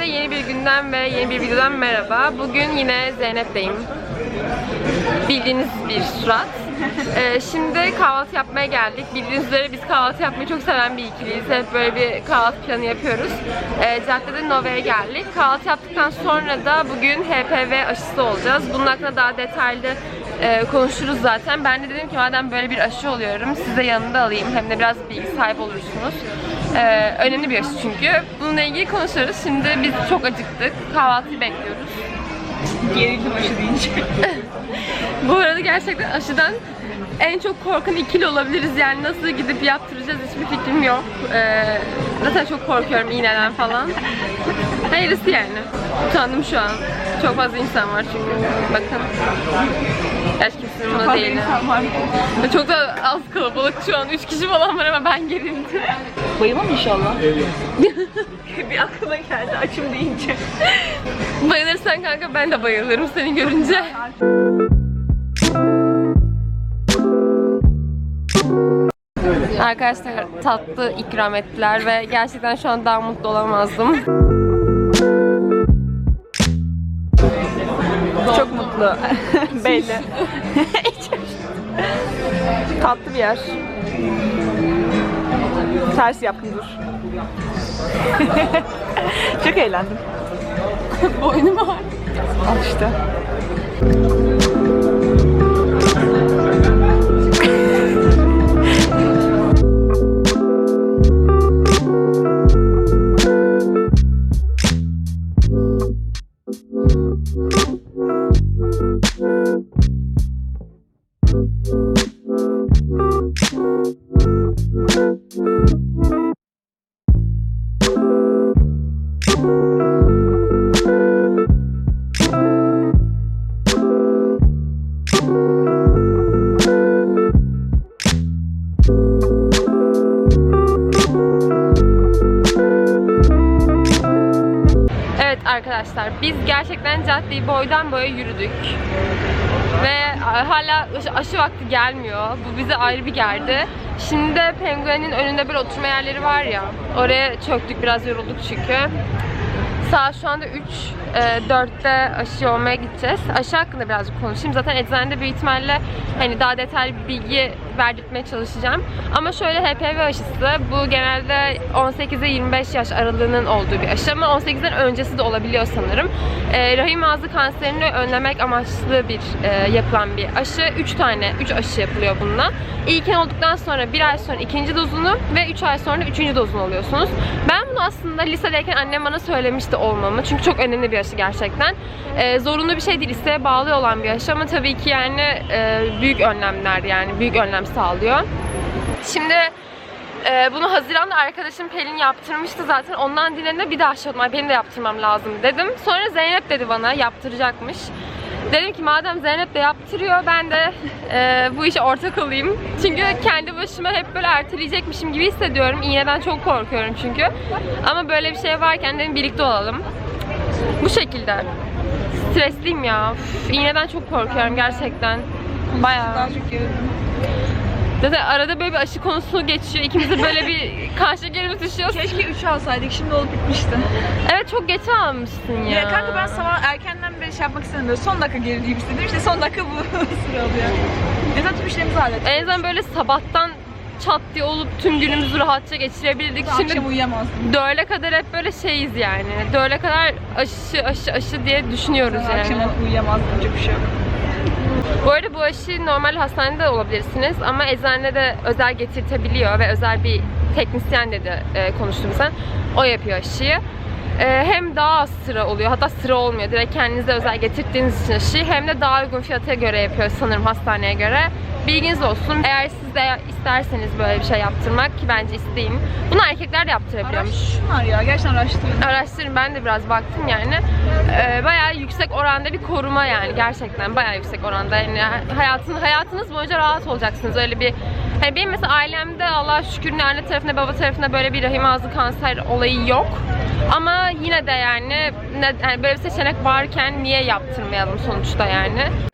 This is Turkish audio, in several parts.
Herkese yeni bir günden ve yeni bir videodan merhaba. Bugün yine Zeynep'teyim. Bildiğiniz bir surat. Ee, şimdi kahvaltı yapmaya geldik. Bildiğiniz üzere biz kahvaltı yapmayı çok seven bir ikiliyiz. Hep böyle bir kahvaltı planı yapıyoruz. Ee, caddede Nova'ya geldik. Kahvaltı yaptıktan sonra da bugün HPV aşısı olacağız. Bunun hakkında daha detaylı e, konuşuruz zaten. Ben de dedim ki madem böyle bir aşı oluyorum size yanında alayım. Hem de biraz bilgi sahip olursunuz. Ee, önemli bir aşı çünkü. Bununla ilgili konuşuyoruz. Şimdi biz çok acıktık. Kahvaltıyı bekliyoruz. Gerildim aşı deyince. Bu arada gerçekten aşıdan en çok korkan ikili olabiliriz yani nasıl gidip yaptıracağız hiçbir fikrim yok. Ee, zaten çok korkuyorum iğneden falan. Hayırlısı yani. Utandım şu an. Çok fazla insan var çünkü. Bakın. Gerçi kimsenin değil. Ve Çok da az kalabalık şu an. 3 kişi falan var ama ben gerildim. Bayılmam inşallah. bir aklıma geldi açım deyince. Bayılırsan kanka ben de bayılırım seni görünce. Arkadaşlar tatlı ikram ettiler ve gerçekten şu an daha mutlu olamazdım. Çok mutlu. Belli. Tatlı bir yer. Ters yaptım dur. Çok eğlendim. Boynum ağrıyor. Al işte. Caddeyi boydan boya yürüdük. Ve hala aşı- vakti gelmiyor. Bu bize ayrı bir gerdi. Şimdi de penguenin önünde bir oturma yerleri var ya. Oraya çöktük biraz yorulduk çünkü. Saat şu anda 3, e, 4'te aşı olmaya gideceğiz. Aşı hakkında birazcık konuşayım. Zaten eczanede büyük ihtimalle hani daha detaylı bir bilgi verdirtmeye çalışacağım. Ama şöyle HPV aşısı bu genelde 18 ile 25 yaş aralığının olduğu bir aşı ama 18'den öncesi de olabiliyor sanırım. E, rahim ağzı kanserini önlemek amaçlı bir e, yapılan bir aşı. 3 tane, 3 aşı yapılıyor bununla. İlkin olduktan sonra bir ay sonra ikinci dozunu ve 3 ay sonra üçüncü dozunu alıyorsunuz. Ben bunu aslında lisedeyken annem bana söylemişti olmamı. Çünkü çok önemli bir aşı gerçekten. Ee, zorunlu bir şey değil, isteğe bağlı olan bir aşı ama tabii ki yani e, büyük önlemler yani büyük önlem sağlıyor. Şimdi e, bunu Haziran'da arkadaşım Pelin yaptırmıştı zaten. Ondan dinlerinde bir daha. Ay, Benim de yaptırmam lazım dedim. Sonra Zeynep dedi bana yaptıracakmış. Dedim ki madem Zeynep de yaptırıyor ben de e, bu işe ortak olayım. Çünkü kendi başıma hep böyle erteleyecekmişim gibi hissediyorum. İğneden çok korkuyorum çünkü. Ama böyle bir şey varken dedim birlikte olalım. Bu şekilde. Stresliyim ya. Üf, İğneden çok korkuyorum gerçekten. Bayağı. Daha. Zaten arada böyle bir aşı konusu geçiyor. İkimiz de böyle bir kan şekerimiz düşüyor. Keşke 3 alsaydık şimdi olup bitmişti. Evet çok geç almışsın ya. Ya kanka ben sabah erkenden beri şey yapmak istedim. Böyle son dakika gerileyim istedim. İşte son dakika bu sıra oluyor. Neden tüm işlerimizi hallettik. En azından böyle sabahtan çat diye olup tüm günümüzü rahatça geçirebilirdik. Şimdi Akşam uyuyamazdım. dörde kadar hep böyle şeyiz yani. Dörde kadar aşı aşı aşı diye düşünüyoruz yani. Akşam uyuyamazdım. Çok bir şey yok. Bu arada bu aşı normal hastanede olabilirsiniz ama eczanede de özel getirtebiliyor ve özel bir teknisyen dedi e, konuştum sen. O yapıyor aşıyı. E, hem daha az sıra oluyor hatta sıra olmuyor. Direkt kendinize özel getirdiğiniz için aşıyı hem de daha uygun fiyata göre yapıyor sanırım hastaneye göre. Bilginiz olsun. Eğer siz de isterseniz böyle bir şey yaptırmak ki bence isteyin. Bunu erkekler de yaptırabiliyormuş. Araştırın ya. Gerçekten araştırın. Araştırın ben de biraz baktım yani. Ee, bayağı yüksek oranda bir koruma yani gerçekten bayağı yüksek oranda. Yani hayatın hayatınız boyunca rahat olacaksınız. Öyle bir hani benim mesela ailemde Allah şükür ne anne tarafında baba tarafında böyle bir rahim ağzı kanser olayı yok. Ama yine de yani, ne, yani böyle bir seçenek varken niye yaptırmayalım sonuçta yani.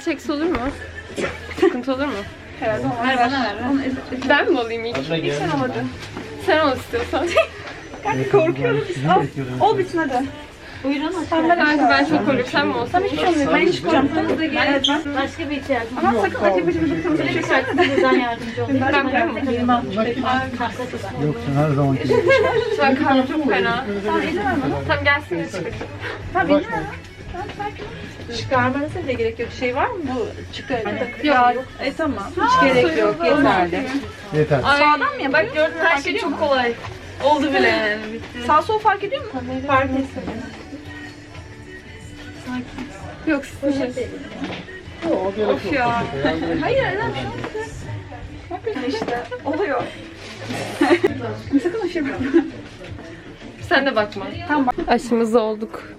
Bizi çekse olur mu? Sıkıntı olur mu? Ver bana ver. Onu Ben mi olayım ilk? ilk sen olmadın. Sen ol istiyorsan. Korkuyorum. Al, ol bitsin hadi. Buyurun hoş Kanka ben çok korkuyorum. Sen mi olsan? Hiç olmuyor. Ben hiç korkmuyorum. Evet, ben- Başka bir ihtiyacım Ama sakın acı bıcı bıcı kırmızı bir şey Buradan yardımcı olayım. Ben? Kahve sudan. Yok sen her zaman gibi. Şu an karnım çok fena. Tamam gelsin de çıkar. Tamam benim mi? Çıkarmanıza bile gerek yok. Şey var mı? Bu çıkar. Yok. yok. E tamam. Hiç gerek yok. Yeterli. Yeter. Sağdan mı ya? Bak gördün her şey çok kolay. Oldu bile yani. Sağ sol fark ediyor mu? Fark etsin. Yok sizin. Of ya. Hayır neden? Bakın işte. Oluyor. Sakın aşırı. Sen de bakma. Tamam. Aşımız olduk.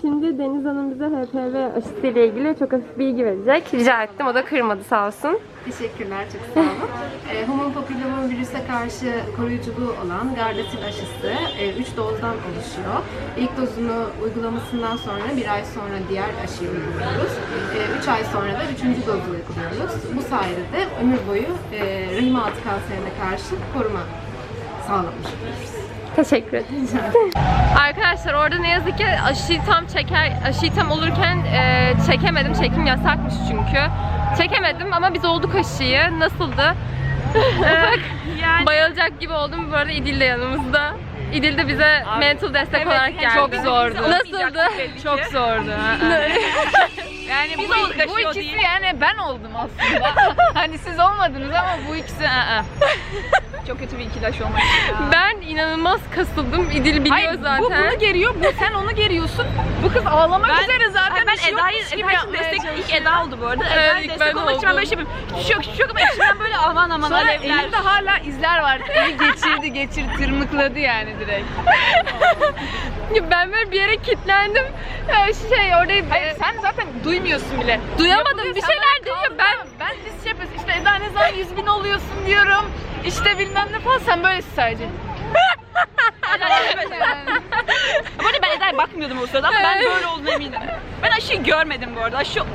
Şimdi Deniz Hanım bize HPV aşısıyla ilgili çok hafif bilgi verecek. Rica ettim. O da kırmadı sağ olsun. Teşekkürler, çok sağ olun. e, human papilloma virüse karşı koruyuculuğu olan Gardasil aşısı 3 dozdan oluşuyor. İlk dozunu uygulamasından sonra bir ay sonra diğer aşıyı uyguluyoruz. 3 ay sonra da üçüncü dozu uyguluyoruz. Bu sayede de ömür boyu e, rahim altı kanserine karşı koruma sağlamış oluyoruz. Teşekkür ederim. Arkadaşlar orada ne yazık ki aşıyı tam çeker, aşıyı tam olurken e, çekemedim. Çekim yasakmış çünkü. Çekemedim ama biz olduk aşıyı. Nasıldı? Ufak bayılacak gibi oldum. Bu arada İdil de yanımızda. İdil de bize mental destek olarak geldi. çok zordu. Nasıldı? Çok zordu. Yani bu, bu ikisi yani ben oldum aslında. hani siz olmadınız ama bu ikisi. Çok kötü bir ikilaş olmak. Ben inanılmaz kasıldım. İdil biliyor Hayır zaten. bu bunu geriyor, bu sen onu geriyorsun. Bu kız ağlamak üzere zaten. Ben Eda'yı Eda'yı destek ilk Eda oldu bu arada. Evet, Eda'yı ilk destek ben olmak için ben böyle şey yapayım. Hiç yok ama içimden böyle aman aman Sonra alevler. elimde hala izler var. Eli geçirdi, geçirdi, tırmıkladı yani direkt. Ben böyle bir yere kilitlendim. Ya Şey orada Hayır sen zaten duymuyorsun bile. duyamadım. Yapılıyor, Bir sen şeyler diyor. kaldın Ben ben biz şey yapıyoruz işte Eda ne zaman 100 bin oluyorsun diyorum. İşte bilmem ne falan sen böylesin sadece. bu arada ben Eda'ya bakmıyordum o sırada ama ben böyle olduğunu eminim. Ben aşıyı görmedim bu arada. Aşı yok.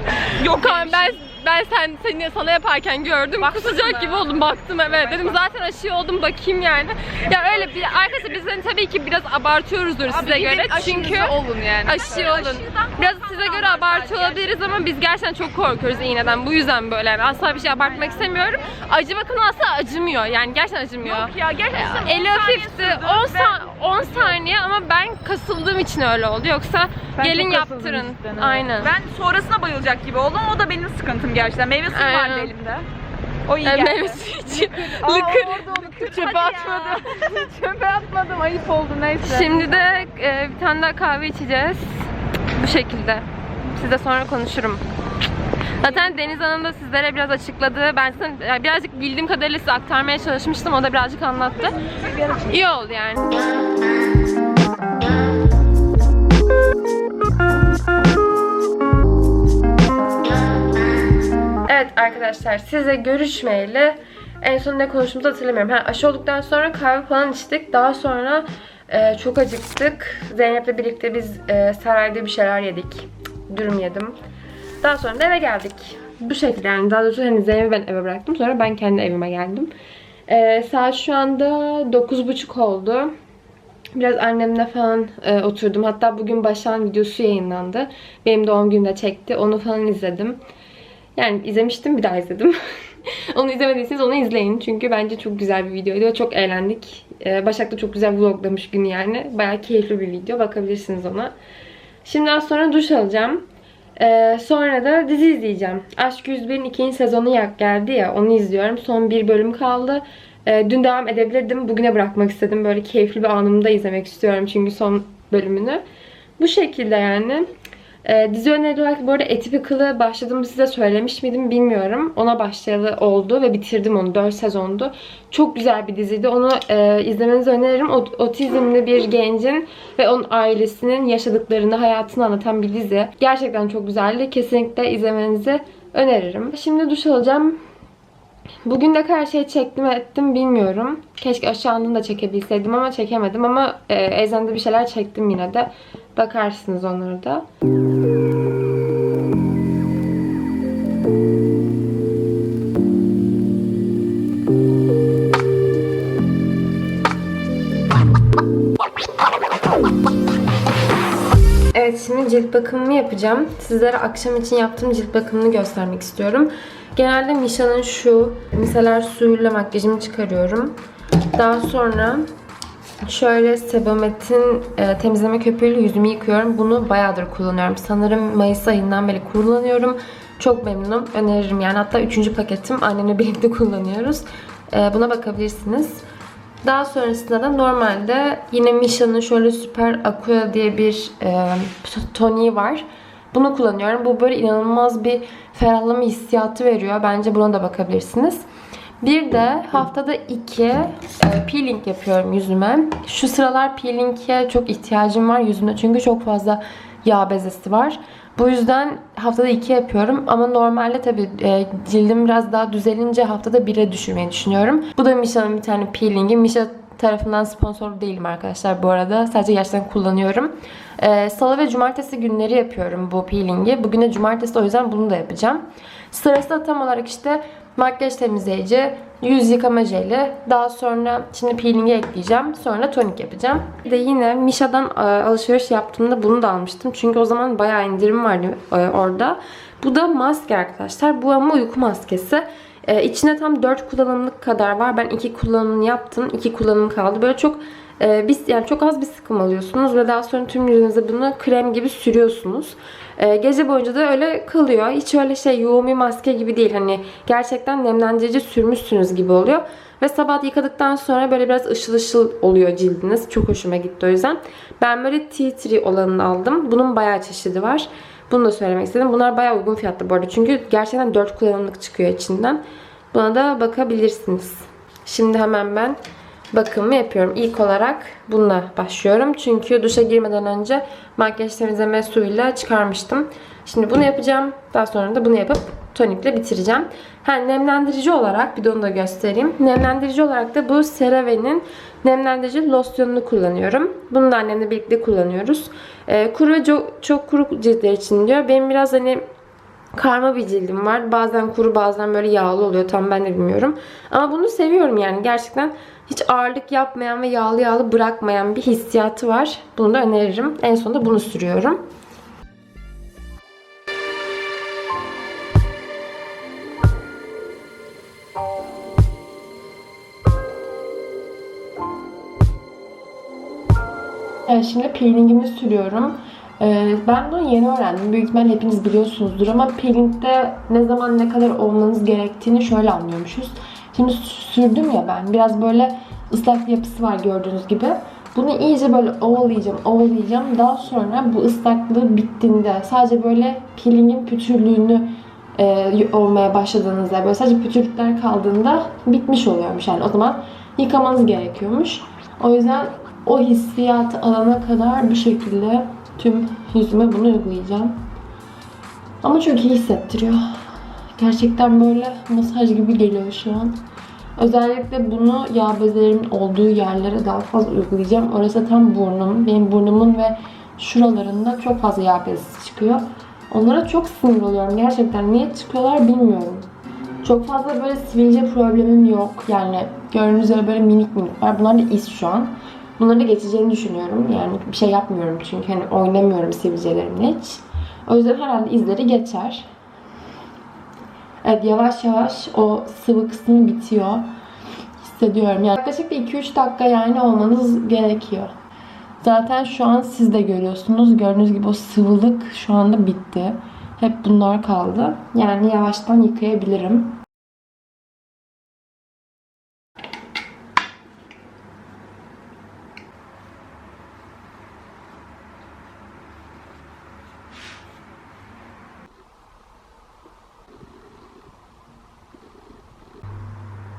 Öyle bir ben. Ben sen seni sana yaparken gördüm. Kusacak mı? gibi oldum. Baktım evet. Dedim zaten aşı oldum bakayım yani. Ya öyle bir arkadaşlar biz hani tabii ki biraz abartıyoruzdur Abi size göre. Çünkü olun yani. aşı olun. Biraz size göre abartıyor olabiliriz ama biz gerçekten çok korkuyoruz iğneden. Bu yüzden böyle yani asla bir şey abartmak istemiyorum. Acı bakın asla acımıyor. Yani gerçekten acımıyor. Yok ya gerçekten. Eli 10 saniye hafifti. sürdü 10 ve- sa- 10 saniye ama ben kasıldığım için öyle oldu. Yoksa gelin yaptırın. Aynen. Ben sonrasına bayılacak gibi oldum. O da benim sıkıntım gerçekten. Meyve suyu Aynen. vardı elimde. O iyi geldi. meyve suyu için. Aa, Lıkır. orada. Çöpe atmadım. Çöpe atmadım. Ayıp oldu neyse. Şimdi de e, bir tane daha kahve içeceğiz. Bu şekilde. Size sonra konuşurum. Zaten Deniz Hanım da sizlere biraz açıkladı. Ben size yani birazcık bildiğim kadarıyla size aktarmaya çalışmıştım. O da birazcık anlattı. İyi oldu yani. Evet arkadaşlar size görüşmeyeli en son ne konuştuğumuzu hatırlamıyorum. Ha, aşı olduktan sonra kahve falan içtik. Daha sonra e, çok acıktık. Zeynep'le birlikte biz e, sarayda bir şeyler yedik. Dürüm yedim. Daha sonra da eve geldik. Bu şekilde yani. Daha doğrusu hani Zeynep'i ben eve bıraktım. Sonra ben kendi evime geldim. E, saat şu anda 9.30 oldu. Biraz annemle falan e, oturdum. Hatta bugün Başak'ın videosu yayınlandı. Benim doğum günümde çekti. Onu falan izledim. Yani izlemiştim bir daha izledim. onu izlemediyseniz onu izleyin. Çünkü bence çok güzel bir videoydu ve çok eğlendik. Ee, Başak da çok güzel vloglamış günü yani. Bayağı keyifli bir video. Bakabilirsiniz ona. Şimdiden sonra duş alacağım. Ee, sonra da dizi izleyeceğim. Aşk 101'in ikinci sezonu yak geldi ya. Onu izliyorum. Son bir bölüm kaldı. Ee, dün devam edebilirdim. Bugüne bırakmak istedim. Böyle keyifli bir anımda izlemek istiyorum. Çünkü son bölümünü. Bu şekilde yani. Ee, dizi öneri olarak bu arada Atypical'ı başladığımı size söylemiş miydim bilmiyorum. Ona başlayalı oldu ve bitirdim onu. 4 sezondu. Çok güzel bir diziydi. Onu e, izlemenizi öneririm. Ot- otizmli bir gencin ve onun ailesinin yaşadıklarını, hayatını anlatan bir dizi. Gerçekten çok güzeldi. Kesinlikle izlemenizi öneririm. Şimdi duş alacağım. Bugün de her şeyi çektim ettim bilmiyorum. Keşke aşağının da çekebilseydim ama çekemedim ama e, Ezem'de bir şeyler çektim yine de. Bakarsınız onlara da. Evet şimdi cilt bakımımı yapacağım. Sizlere akşam için yaptığım cilt bakımını göstermek istiyorum. Genelde Misha'nın şu miseler suyuyla makyajımı çıkarıyorum. Daha sonra şöyle Sebamet'in e, temizleme köpüğüyle yüzümü yıkıyorum. Bunu bayağıdır kullanıyorum. Sanırım Mayıs ayından beri kullanıyorum. Çok memnunum. Öneririm yani. Hatta üçüncü paketim annemle birlikte kullanıyoruz. E, buna bakabilirsiniz. Daha sonrasında da normalde yine Misha'nın şöyle Super Aqua diye bir e, toniği var. Bunu kullanıyorum. Bu böyle inanılmaz bir ferahlama hissiyatı veriyor. Bence buna da bakabilirsiniz. Bir de haftada iki e, peeling yapıyorum yüzüme. Şu sıralar peeling'e çok ihtiyacım var yüzümde. Çünkü çok fazla yağ bezesi var. Bu yüzden haftada iki yapıyorum. Ama normalde tabii e, cildim biraz daha düzelince haftada bire düşürmeyi düşünüyorum. Bu da Misha'nın bir tane peelingi. Misha tarafından sponsor değilim arkadaşlar bu arada. Sadece gerçekten kullanıyorum. Ee, Salı ve cumartesi günleri yapıyorum bu peelingi. Bugün de cumartesi o yüzden bunu da yapacağım. Sırası da tam olarak işte makyaj temizleyici, yüz yıkama jeli. Daha sonra şimdi peelingi ekleyeceğim. Sonra tonik yapacağım. Bir de yine Misha'dan e, alışveriş yaptığımda bunu da almıştım. Çünkü o zaman bayağı indirim vardı e, orada. Bu da maske arkadaşlar. Bu ama uyku maskesi. Ee, içinde tam 4 kullanımlık kadar var. Ben 2 kullanımını yaptım. 2 kullanım kaldı. Böyle çok e, bir, yani çok az bir sıkım alıyorsunuz ve daha sonra tüm yüzünüze bunu krem gibi sürüyorsunuz. Ee, gece boyunca da öyle kalıyor. Hiç öyle şey yoğun bir maske gibi değil. Hani gerçekten nemlendirici sürmüşsünüz gibi oluyor. Ve sabah yıkadıktan sonra böyle biraz ışıl ışıl oluyor cildiniz. Çok hoşuma gitti o yüzden. Ben böyle tea tree olanını aldım. Bunun bayağı çeşidi var. Bunu da söylemek istedim. Bunlar bayağı uygun fiyatlı bu arada. Çünkü gerçekten 4 kullanımlık çıkıyor içinden. Buna da bakabilirsiniz. Şimdi hemen ben bakımı yapıyorum. İlk olarak bununla başlıyorum. Çünkü duşa girmeden önce makyaj temizleme suyuyla çıkarmıştım. Şimdi bunu yapacağım. Daha sonra da bunu yapıp tonikle bitireceğim. Ha, nemlendirici olarak bir de onu da göstereyim. Nemlendirici olarak da bu CeraVe'nin nemlendirici losyonunu kullanıyorum. Bunu da annemle birlikte kullanıyoruz. Ee, kuru ve çok, çok kuru ciltler için diyor. Benim biraz hani karma bir cildim var. Bazen kuru bazen böyle yağlı oluyor. Tam ben de bilmiyorum. Ama bunu seviyorum yani. Gerçekten hiç ağırlık yapmayan ve yağlı yağlı bırakmayan bir hissiyatı var. Bunu da öneririm. En sonunda bunu sürüyorum. Evet, şimdi peelingimi sürüyorum. Ee, ben bunu yeni öğrendim. Büyük ihtimalle hepiniz biliyorsunuzdur ama peelingde ne zaman ne kadar olmanız gerektiğini şöyle anlıyormuşuz. Şimdi sürdüm ya ben. Biraz böyle ıslak bir yapısı var gördüğünüz gibi. Bunu iyice böyle ovalayacağım, ovalayacağım. Daha sonra bu ıslaklığı bittiğinde sadece böyle peelingin pütürlüğünü e, olmaya başladığınızda böyle sadece pütürlükler kaldığında bitmiş oluyormuş yani. O zaman yıkamanız gerekiyormuş. O yüzden o hissiyatı alana kadar bu şekilde tüm yüzüme bunu uygulayacağım. Ama çok iyi hissettiriyor. Gerçekten böyle masaj gibi geliyor şu an. Özellikle bunu yağ bezlerimin olduğu yerlere daha fazla uygulayacağım. Orası tam burnum. Benim burnumun ve şuralarında çok fazla yağ bezesi çıkıyor. Onlara çok sinir oluyorum. Gerçekten niye çıkıyorlar bilmiyorum. Çok fazla böyle sivilce problemim yok. Yani gördüğünüz üzere böyle minik minik var. Bunlar da iz şu an. Bunları da geçeceğini düşünüyorum. Yani bir şey yapmıyorum çünkü hani oynamıyorum sivilcelerimle hiç. O yüzden herhalde izleri geçer. Evet yavaş yavaş o sıvı kısmı bitiyor. Hissediyorum. Yani yaklaşık bir 2-3 dakika yani olmanız gerekiyor. Zaten şu an siz de görüyorsunuz. Gördüğünüz gibi o sıvılık şu anda bitti. Hep bunlar kaldı. Yani yavaştan yıkayabilirim.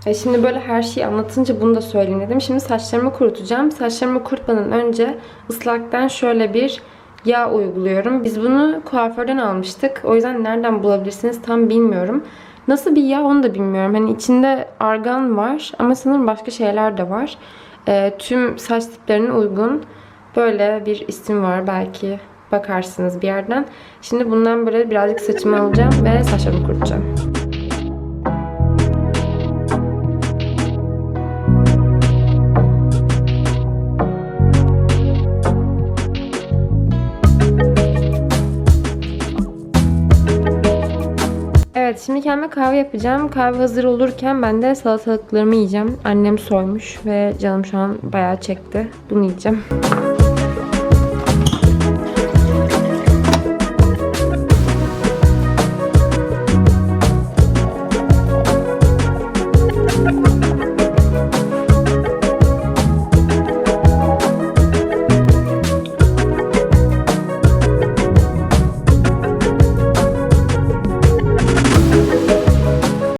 E şimdi böyle her şeyi anlatınca bunu da söyleyeyim dedim. Şimdi saçlarımı kurutacağım. Saçlarımı kurutmadan önce ıslaktan şöyle bir yağ uyguluyorum. Biz bunu kuaförden almıştık. O yüzden nereden bulabilirsiniz tam bilmiyorum. Nasıl bir yağ onu da bilmiyorum. Hani içinde argan var ama sanırım başka şeyler de var. Ee, tüm saç tiplerine uygun böyle bir isim var. Belki bakarsınız bir yerden. Şimdi bundan böyle birazcık saçımı alacağım ve saçlarımı kurutacağım. Şimdi kendime kahve yapacağım. Kahve hazır olurken ben de salatalıklarımı yiyeceğim. Annem soymuş ve canım şu an bayağı çekti. Bunu yiyeceğim.